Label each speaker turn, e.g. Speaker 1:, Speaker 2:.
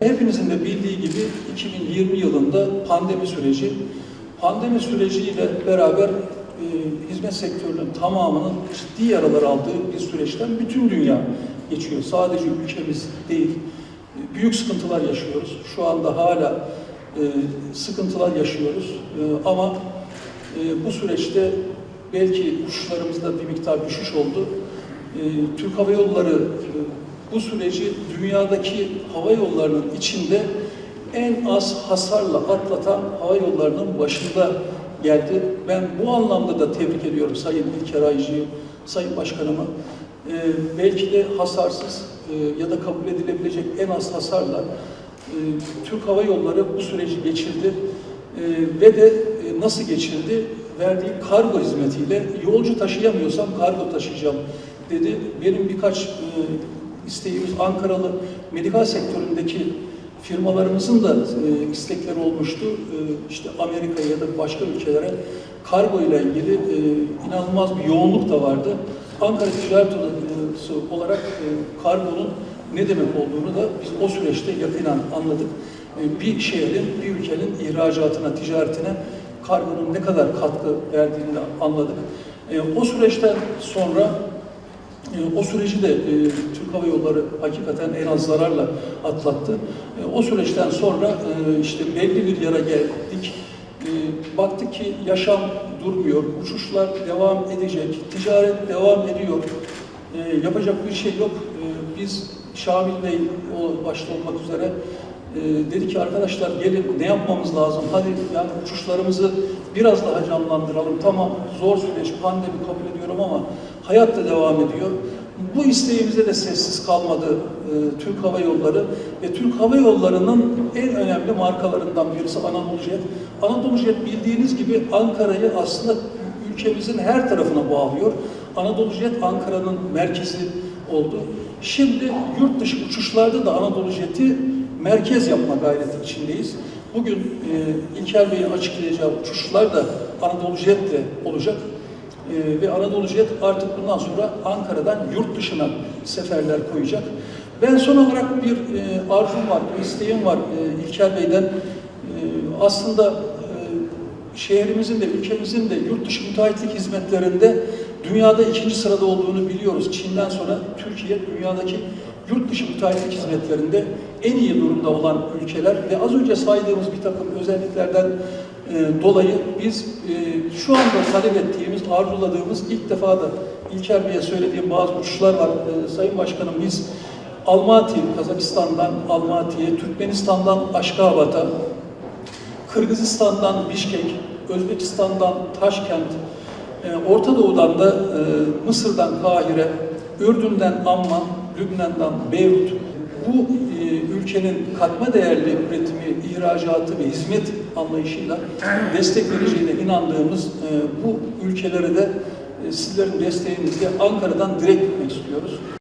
Speaker 1: hepinizin de bildiği gibi 2020 yılında pandemi süreci, pandemi süreciyle beraber e, hizmet sektörünün tamamının ciddi yaralar aldığı bir süreçten bütün dünya geçiyor. Sadece ülkemiz değil. E, Büyük sıkıntılar yaşıyoruz. Şu anda hala e, sıkıntılar yaşıyoruz. E, ama e, bu süreçte belki uçuşlarımızda bir miktar düşüş oldu. E, Türk Hava Yolları e, bu süreci dünyadaki hava yollarının içinde en az hasarla atlatan hava yollarının başında geldi. Ben bu anlamda da tebrik ediyorum Sayın İlker Aycı'yı, Sayın Başkanımı. E, belki de hasarsız e, ya da kabul edilebilecek en az hasarla e, Türk Hava Yolları bu süreci geçirdi. E, ve de e, nasıl geçirdi? Verdiği kargo hizmetiyle yolcu taşıyamıyorsam kargo taşıyacağım dedi. Benim birkaç e, isteğimiz Ankaralı medikal sektöründeki firmalarımızın da e, istekleri olmuştu. E, işte Amerika'ya ya da başka ülkelere kargo ile ilgili e, inanılmaz bir yoğunluk da vardı. Ankara Ticaret Odası olarak e, kargonun ne demek olduğunu da biz o süreçte yakinen anladık. E, bir şehrin, bir ülkenin ihracatına, ticaretine kargonun ne kadar katkı verdiğini de anladık. E, o süreçten sonra e, O süreci de e, Türk Hava Yolları hakikaten en az zararla atlattı. E, O süreçten sonra e, işte belli bir yere geldik. E, Baktık ki yaşam durmuyor, uçuşlar devam edecek, ticaret devam ediyor. E, Yapacak bir şey yok. E, Biz Şamil Bey o başta olmak üzere e, dedi ki arkadaşlar gelin ne yapmamız lazım? Hadi yani uçuşlarımızı biraz daha canlandıralım. Tamam zor süreç, pandemi kabul ediyorum ama hayat da devam ediyor. Bu isteğimize de sessiz kalmadı e, Türk Hava Yolları ve Türk Hava Yolları'nın en önemli markalarından birisi Anadolu Jet. Anadolu Jet bildiğiniz gibi Ankara'yı aslında ülkemizin her tarafına bağlıyor. Anadolu Jet Ankara'nın merkezi oldu. Şimdi yurt dışı uçuşlarda da Anadolu Jet'i merkez yapma gayreti içindeyiz. Bugün e, İlker Bey'in açıklayacağı uçuşlar da Anadolu Jet'le olacak. E, ve Anadolu Jet artık bundan sonra Ankara'dan yurt dışına seferler koyacak. Ben son olarak bir e, arzum var, bir isteğim var e, İlker Bey'den. E, aslında e, şehrimizin de ülkemizin de yurt dışı müteahhitlik hizmetlerinde dünyada ikinci sırada olduğunu biliyoruz. Çin'den sonra Türkiye dünyadaki yurt dışı müteahhitlik hizmetlerinde en iyi durumda olan ülkeler ve az önce saydığımız bir takım özelliklerden e, dolayı biz e, şu anda talep ettiğimiz, arzuladığımız ilk defa da İlker Bey'e söylediğim bazı uçuşlar var. E, Sayın Başkanım biz Almaty, Kazakistan'dan Almaty'ye, Türkmenistan'dan Aşkabat'a, Kırgızistan'dan Bişkek, Özbekistan'dan Taşkent, e, Orta Doğu'dan da e, Mısır'dan Kahire, Ürdün'den Amman, Lübnan'dan Beyrut, bu e, ülkenin katma değerli üretimi, ihracatı ve hizmet anlayışıyla destek vereceğine inandığımız e, bu ülkelere de e, sizlerin desteğinizle Ankara'dan direkt gitmek istiyoruz.